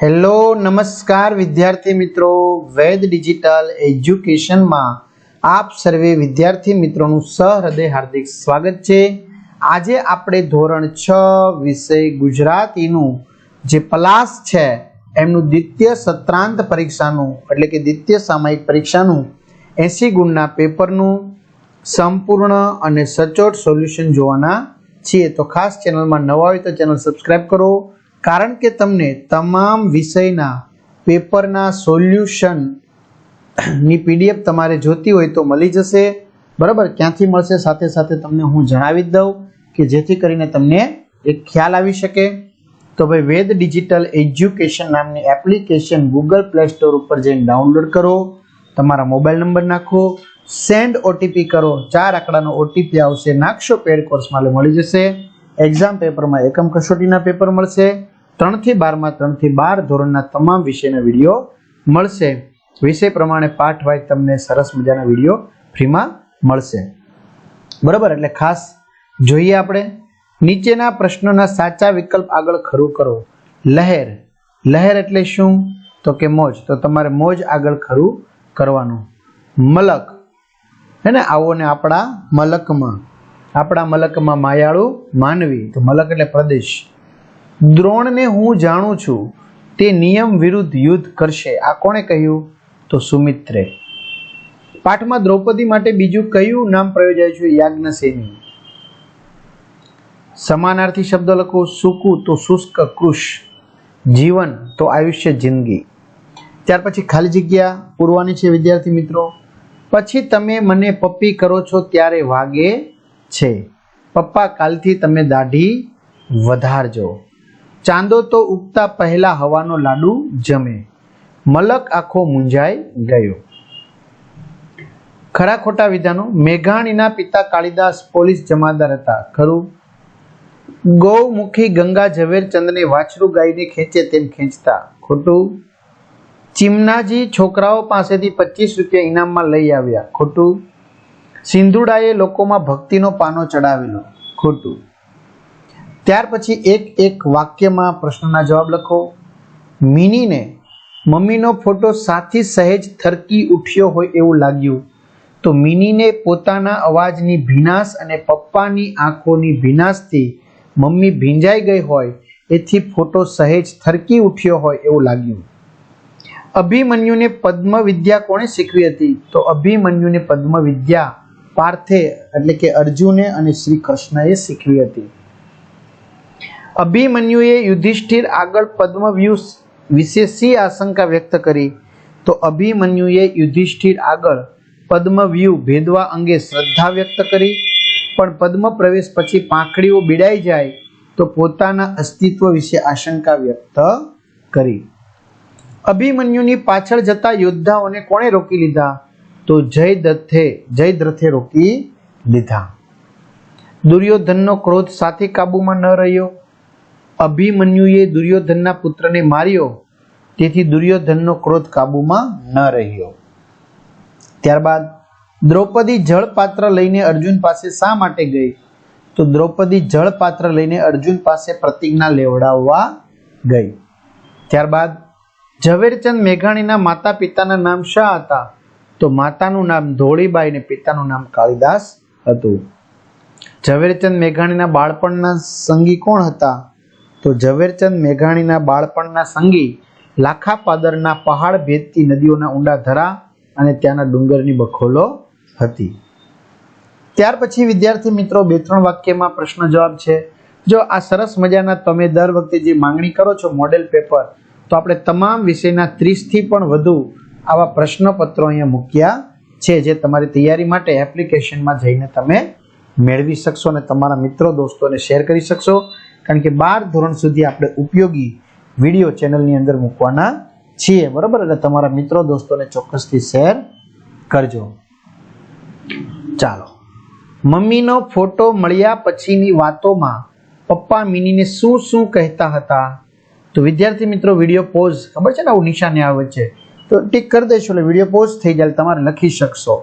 Hello, નમસ્કાર વિદ્યાર્થી મિત્રો. વેદ ડિજિટલ એજ્યુકેશનમાં આપ સર્વે વિદ્યાર્થી મિત્રોનું સહૃદય હાર્દિક સ્વાગત છે. આજે આપણે ધોરણ છ વિષય ગુજરાતીનું જે પલાસ છે, એમનું દ્વિતીય સત્રાંત પરીક્ષાનું, એટલે કે દ્વિતીય સામાયિક પરીક્ષાનું, એસી ગુણના પેપરનું સંપૂર્ણ અને સચોટ સોલ્યુશન જોવાના છીએ. તો ખાસ ચેનલમાં નવા હોય તો ચેનલ સબસ્ક્રાઈબ કરો કારણ કે તમને તમામ વિષયના પેપરના સોલ્યુશનની પીડીએફ તમારે જોતી હોય તો મળી જશે. બરાબર? ક્યાંથી મળશે? સાથે સાથે તમને હું જણાવી દઉં કે જેથી કરીને તમને એક ખ્યાલ આવી શકે. તો ભાઈ, વેદ ડિજિટલ એજ્યુકેશન નામની એપ્લિકેશન ગૂગલ પ્લે સ્ટોર ઉપર જઈને ડાઉનલોડ કરો. તમારા મોબાઈલ નંબર નાખો. સેન્ડ ઓટીપી કરો. ચાર આંકડાનો ઓટીપી આવશે. નાખશો પેડ કોર્સમાં મળી જશે. એક્ઝામ પેપરમાં એકમ કસોટીના પેપર મળશે. ત્રણથી બારમાં, ત્રણથી બાર ધોરણના તમામ વિષયના વીડિયો મળશે. વિષય પ્રમાણે પાઠ વાઇઝ તમને સરસ મજાના વીડિયો ફ્રીમાં મળશે. બરાબર? એટલે ખાસ જોઈએ આપણે. નીચેના પ્રશ્નોના સાચા વિકલ્પ આગળ ખરું કરો. લહેર. લહેર એટલે શું? તો કે મોજ. તો તમારે મોજ આગળ ખરું કરવાનું. મલક. હે ને? આવો ને આપણા મલકમાં. આપણા મલકમાં માયાળુ માનવી, તો મલક એટલે પ્રદેશ. દ્રોણને હું જાણું છું, તે નિયમ વિરુદ્ધ યુદ્ધ કરશે. આ કોણે કહ્યું? તો સુમિત્રે. પાઠમાં દ્રૌપદી માટે બીજું કયું નામ પ્રયોજાય છે? યાજ્ઞસેની. સમાનાર્થી શબ્દ લખો, સુકુ તો શુષ્ક કૃષ, જીવન તો આયુષ્ય જિંદગી. ત્યાર પછી ખાલી જગ્યા પૂરવાની છે વિદ્યાર્થી મિત્રો. પછી તમે મને પપ્પી કરો છો ત્યારે વાગે છે. પપ્પા, કાલથી તમે દાઢી વધારજો. ચાંદો તો ઉગતા પહેલા હવાનો લાડુ જમે. મલક આખો મૂંઝાઈ ગયો. ખરા ખોટા વિધાનો. મેઘાણીના પિતા કાળિદાસ પોલીસ જમાદાર હતા. ખરું? ગૌમુખી ગંગા ઝવેરચંદને વાછરું ગાઈને ખેંચે તેમ ખેંચતા. ખોટું? ચીમનાજી છોકરાઓ પાસેથી પચીસ રૂપિયા ઇનામમાં લઈ આવ્યા. ખોટું? સિંધુડાએ લોકોમાં ભક્તિનો પાનો ચડાવેલો. ખોટું. ત્યાર પછી એક એક વાક્યમાં પ્રશ્નના જવાબ લખો. મિનીને મમ્મીનો ફોટો સાથી સહેજ થરકી ઉઠ્યો હોય એવું લાગ્યું. તો મિનીને પોતાના અવાજની ભીનાશ અને પપ્પાની આંખોની ભીનાશથી મમ્મી ભીંજાઈ ગઈ હોય એથી ફોટો સહેજ થરકી ઉઠ્યો હોય એવું લાગ્યું. અભિમન્યુને પદ્મ વિદ્યા કોણે શીખવી હતી? તો અભિમન્યુને પદ્મ વિદ્યા પાર્થે, એટલે કે અર્જુને અને શ્રી કૃષ્ણએ શીખવી હતી. અભિમન્યુએ યુધિષ્ઠિર આગળ પદ્મવ્યુ વિશે શી આશંકા વ્યક્ત કરી? તો અભિમન્યુએ યુધિષ્ઠિર આગળ પદ્મવ્યુહ ભેદવા અંગે શ્રદ્ધા વ્યક્ત કરી. પણ પદ્મ પ્રવેશ પછી પાંખડીઓ બીડાઈ જાય તો પોતાના અસ્તિત્વ વિશે આશંકા વ્યક્ત કરી. અભિમન્યુની પાછળ જતા યોદ્ધાઓને કોણે રોકી લીધા? તો જય દત્થે જય દ્રથે રોકી લીધા. દુર્યોધનનો ક્રોધ સાથે કાબુમાં ન રહ્યો. અભિમન્યુએ દુર્યોધનના પુત્રને માર્યો. તેથી દુર્યોધનનો ક્રોધ કાબુમાં ન રહ્યો. ત્યારબાદ દ્રૌપદી જળપાત્ર લઈને અર્જુન પાસે શા માટે ગઈ? તો દ્રૌપદી જળપાત્ર લઈને અર્જુન પાસે પ્રતિજ્ઞા લેવડાવવા ગઈ. ત્યારબાદ ઝવેરચંદ મેઘાણીના માતા પિતાના નામ શા હતા? તો માતાનું નામ ધોળીબાઈ ને પિતાનું નામ કાળીદાસ હતું. ઝવેરચંદ મેઘાણીના બાળપણના સંગી કોણ હતા? તો ઝવેરચંદ મેઘાણીના બાળપણના સંગી લાખા પાદરના પહાડ ભેદતી નદીઓના ઊંડા ધરા અને ત્યાંના ડુંગરની બખોલો હતી. ત્યાર પછી વિદ્યાર્થી મિત્રો, બે ત્રણ વાક્યમાં પ્રશ્ન જવાબ છે. જો આ સરસ મજાના તમે દર વખતે જે માંગણી કરો છો મોડેલ પેપર તો આપણે તમામ વિષયના ત્રીસથી પણ વધુ આવા પ્રશ્નપત્રો અહીંયા મૂક્યા છે જે તમારી તૈયારી માટે એપ્લિકેશનમાં જઈને તમે મેળવી શકશો અને તમારા મિત્રો દોસ્તોને શેર કરી શકશો. કારણ કે બાર ધોરણ સુધી આપણે ઉપયોગી વીડિયો ચેનલની અંદર મૂકવાના છીએ, બરાબર? એટલે તમારા મિત્રો દોસ્તોને ચોક્કસથી શેર કરજો. ચાલો. મમ્મીનો ફોટો મળ્યા પછીની વાતોમાં પપ્પા મિનીને શું શું કહેતા હતા? તો વિદ્યાર્થી મિત્રો, વીડિયો પોઝ, ખબર છે ને આવું નિશાને આવે છે? તો ટીક કરી દેશો એટલે વીડિયો પોઝ થઈ જાય તમારે લખી શકશો.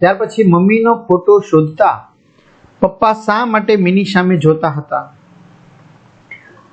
ત્યાર પછી મમ્મીનો ફોટો શોધતા પપ્પા શા માટે મિની સામે જોતા હતા?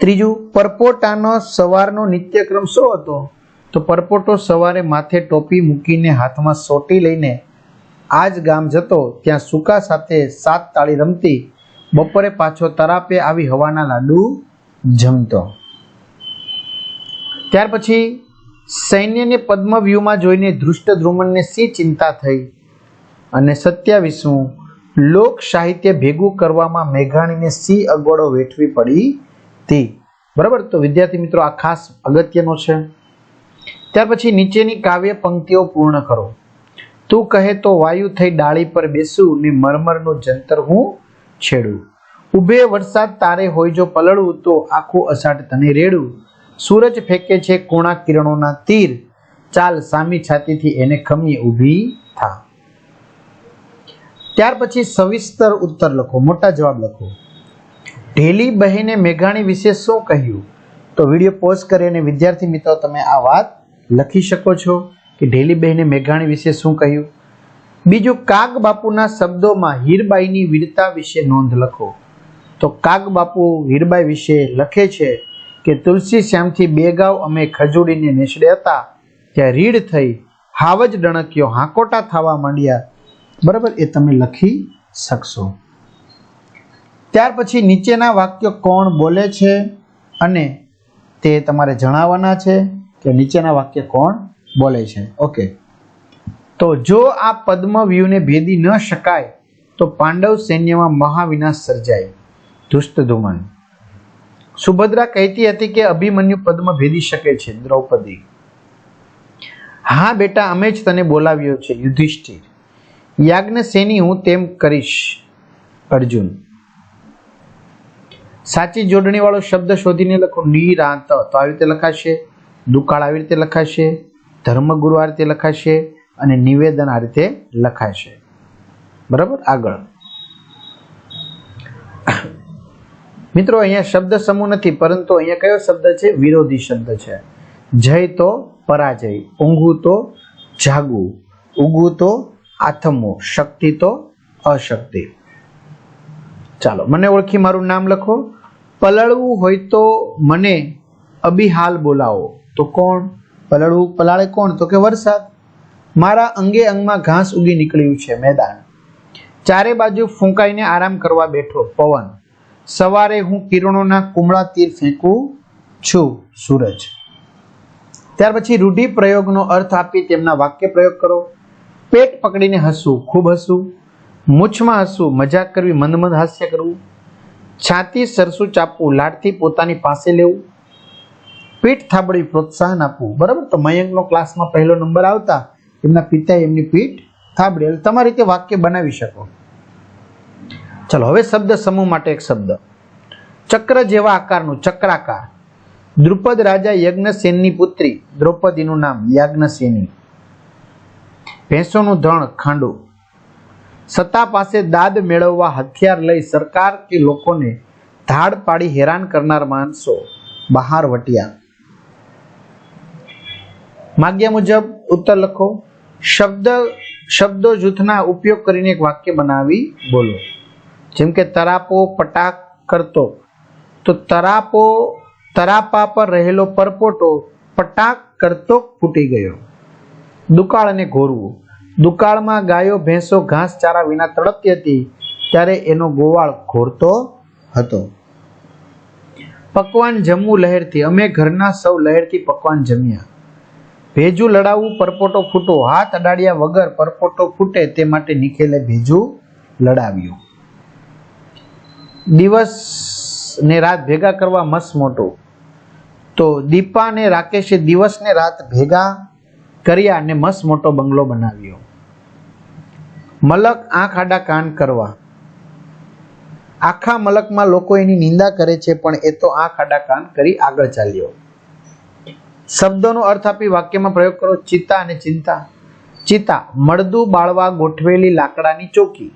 ત્રીજું, પરપોટાનો સવારનો નિત્યક્રમ શું હતો? તો પરપોટો સવારે માથે ટોપી મૂકીને હાથમાં સોટી લઈને આ જ ગામ જતો, ત્યાં સુકા સાથે સાત તાળી રમતી, બપોરે પાછો તરાપે આવી હવાના લાડુ જમતો. ત્યાર પછી સૈન્યને પદ્મવ્યૂહમાં જોઈને ધૃષ્ટ ધ્રુમણને સી ચિંતા થઈ? અને સત્યાવીસમું, લોક સાહિત્ય ભેગું કરવામાં મેઘાણીને સી અગવડો વેઠવી પડી હતી? બરાબર? તો વિદ્યાર્થી મિત્રો, આ ખાસ અગત્યનો છે. ત્યાર પછી નીચેની કાવ્ય પંક્તિઓ પૂર્ણ કરો. તું કહે તો વાયુ થઈ ડાળી પર બેસું, ને મરમરનું જંતર હું છેડું. ઉભે વરસાદ તારે હોય જો પલળવું તો આખું અષાઢ તને રેડું. સૂરજ ફેંકે છે કુણા કિરણોના તીર. ચાલ સામી છાતીથી એને ખમી ઊભી થા. ત્યાર પછી સવિસ્તર ઉત્તર લખો, મોટા જવાબ લખો. ઢેલી બહેને મેઘાણી વિશે શું કહ્યું? તો વીડિયો પોઝ કરીને વિદ્યાર્થી મિત્રો, તમે આ વાત લખી શકો છો કે ઢેલી બહેને મેઘાણી વિશે શું કહ્યું? બીજું, કાગ બાપુના શબ્દોમાં હીરબાઈની વીરતા વિશે નોંધ લખો. તો કાગ બાપુ હીરબાઈ વિશે લખે છે કે તુલસી શ્યામથી બે ગાવ અમે ખજૂડીને નીસડે હતા, ત્યાં રીડ થઈ હાવ જ ડણક્યો હાકોટા થવા માંડ્યા. બરાબર? એ તમે લખી શકશો. ત્યાર પછી નીચેના વાક્યો કોણ બોલે છે અને તે તમારે જણાવવાના છે કે નીચેના વાક્ય કોણ બોલે છે. ઓકે. તો જો આ પદ્મવ્યૂહને ભેદી ન શકાય, તો પાંડવ સૈન્યમાં મહાવિનાશ સર્જાય. ધુષ્ટધુમન સુભદ્રા કહેતી હતી કે અભિમન્યુ પદ્મ ભેદી શકે છે, દ્રૌપદી. હા બેટા, અમે જ તને બોલાવ્યો છે, યુધિષ્ઠિર. યાજ્ઞસેની હું તેમ કરીશ, અર્જુન. સાચી જોડણી વાળો શબ્દ શોધીને લખો. નિરાંત. તો આવી રીતે લખાશે, દુકાળ આવી રીતે લખાશે ધર્મગુરુ આ રીતે લખાશે, અને નિવેદન આ રીતે લખાશે. બરાબર? આગળ. મિત્રો, અહીંયા શબ્દ સમૂહ નથી, પરંતુ અહીંયા કયો શબ્દ છે? વિરોધી શબ્દ છે. જય તો પરાજય ઊંઘું તો જાગવું ઉગવું તો આથમવું, શક્તિ તો અશક્તિ. ચાલો, મને ઓળખી મારું નામ લખો. પલળવું હોય તો મને અબિહાલ બોલાવો. તો કોણ? પલળવું, પલાળે કોણ? તો કે વરસાદ. મારા અંગે અંગમાં ઘાસ ઉગી નીકળ્યું છે મેદાન. ચારે બાજુ ફૂંકાઈને આરામ કરવા બેઠો પવન. સવારે હું કિરણોના કુમળા તીર ફેંકું છું સૂરજ. ત્યાર પછી રૂઢિ પ્રયોગનો અર્થ આપી તેમના વાક્ય પ્રયોગ કરો. પેટ પકડીને હસવું, ખૂબ હસવું. મૂછમાં હસવું, મજાક કરવી મંદ મંદ હાસ્ય કરવું. છાતી સરસું ચાપવું, લાડથી પોતાની પાસે લેવું. પીઠ થાબડી પ્રોત્સાહન આપવું. બરાબર? તો મયંકનો ક્લાસમાં પહેલો નંબર આવતા. એમના પિતાએ એમની પીઠ થાબડી એટલે તમારી રીતે વાક્ય બનાવી શકો. ચલો, હવે શબ્દ સમૂહ માટે એક શબ્દ. ચક્ર જેવા આકારનું ચક્રાકાર. દ્રુપદ રાજા યજ્ઞસેનની પુત્રી. દ્રૌપદીનું નામ યાજ્ઞસેની. ભેંસોનું ધણ ખાંડો. સત્તા પાસે દાદ મેળવવા હથિયાર લઈ સરકાર કે લોકોને ધાડ પાડી હેરાન કરનાર માણસો. બહાર વટ્યા. માગ્યા મુજબ ઉત્તર લખો. શબ્દ, શબ્દો જૂથના ઉપયોગ કરીને એક વાક્ય બનાવી બોલો. જેમ કે તરાપો પટાક કરતો, તો તરાપો તરાપા પર રહેલો પરપોટો પટાક કરતો ફૂટી ગયો. દુકાળ અને ઘોરવું. દુકાળમાં ગાયો, ભેંસો, ઘાસ, ચારા વિના તડપતી હતી, ત્યારે એનો ગોવાળ ઘોરતો હતો. પકવાન જમવું લહેરથી. અમે ઘરના સૌ લહેરથી પકવાન જમ્યા. ભેજું લડાવવું પરપોટો ફૂટો હાથ અડાડ્યા વગર પરપોટો ફૂટે તે માટે નિખેલે ભેજું લડાવ્યું. દિવસ ને રાત ભેગા કરવા મસ્ત મોટું. તો દીપા ને રાકેશે દિવસ ને રાત ભેગા કર્યા અને મસ્ત મોટો બંગલો બનાવ્યો. મલક આંખ આડા કાન કરવા. આખા મલકમાં લોકો એની નિંદા કરે છે, પણ એ તો આંખ આડા કાન કરી આગળ ચાલ્યો. શબ્દોનો અર્થ આપી વાક્યમાં પ્રયોગ કરો ચિત્તા અને ચિંતા. ચિતા, મળદું બાળવા ગોઠવેલી લાકડાની ચોકી.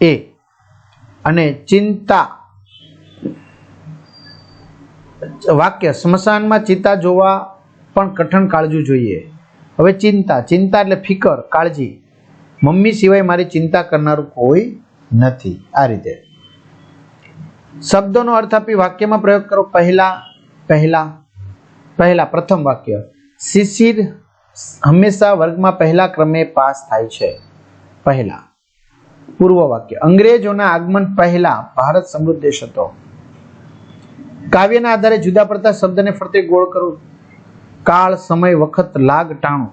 એ અને ચિંતા. વાક્ય, સ્મશાનમાં ચિંતા જોવા પણ કઠણ કાળજું જોઈએ. હવે ચિંતા ચિંતા એટલે ફિકર, કાળજી. મમ્મી સિવાય મારી ચિંતા કરનારું કોઈ નથી. આ રીતે. શબ્દોનો અર્થ આપી વાક્યમાં પ્રયોગ કરો. પહેલા પહેલા પહેલા, પ્રથમ વાક્ય. શિશિર હંમેશા વર્ગમાં પહેલા ક્રમે પાસ થાય છે. પહેલા. પૂર્વ વાક્ય અંગ્રેજોના આગમન પહેલા ભારત સમૃદ્ધ દેશ હતો. કાવ્યના આધારે જુદા પડતા શબ્દને ફરતે ગોળ કરો. કાળ, સમય, વખત, લાગ, ટાણું.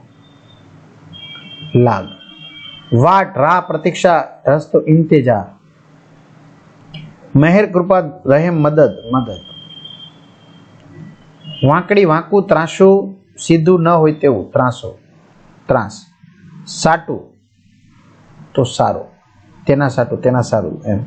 લાગ. વાટ, રા, પ્રતીક્ષા, રસ્તો, ઇંતેજાર. મહેર, કૃપા, રહેમ, મદદ મદદ. વાંકડી, વાંકું, ત્રાસું, સીધું ન હોય તેવું. ત્રાસો. ત્રાસ. સાટું. તો સારું. તેના સાટું, તેના સારું, એમ.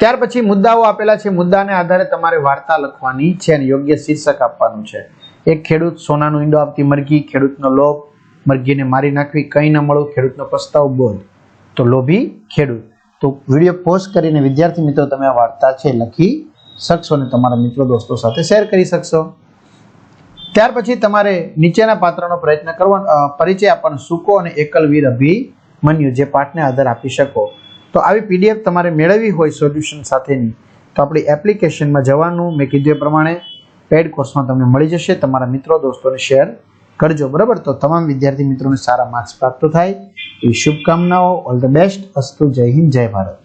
ત્યાર પછી મુદ્દાઓ આપેલા છે. મુદ્દાને આધારે તમારે વાર્તા લખવાની છે અને યોગ્ય શીર્ષક આપવાનું છે. એક ખેડૂત સોનાનું ઈંડો આપતી મરઘી, ખેડૂતનો લોભ, મરઘીને મારી નાખવી, કંઈ ન મળવું ખેડૂતનો પસ્તાવ બોધ. તો લોભી ખેડૂત. તો વીડિયો પોસ્ટ કરીને વિદ્યાર્થી મિત્રો તમે આ વાર્તા છે લખી શકશો અને તમારા મિત્રો દોસ્તો સાથે શેર કરી શકશો. ત્યાર પછી તમારે નીચેના પાત્રનો પ્રયત્ન કરવાનો પરિચય આપવાનો, સૂકો અને એકલ વીર અભિમન્યુ જે પાઠને આધાર આપી શકો. તો આવી પીડીએફ તમારે મેળવવી હોય સોલ્યુશન સાથેની, તો આપણી એપ્લિકેશનમાં જવાનું, મેં કીધું એ પ્રમાણે પેડ કોર્સમાં તમને મળી જશે. તમારા મિત્રો, દોસ્તોને શેર કરજો. બરાબર? તો તમામ વિદ્યાર્થી મિત્રોને સારા માર્ક્સ પ્રાપ્ત થાય. એવી શુભકામનાઓ. All the best. અસ્તુ. જય હિન્દ. જય ભારત.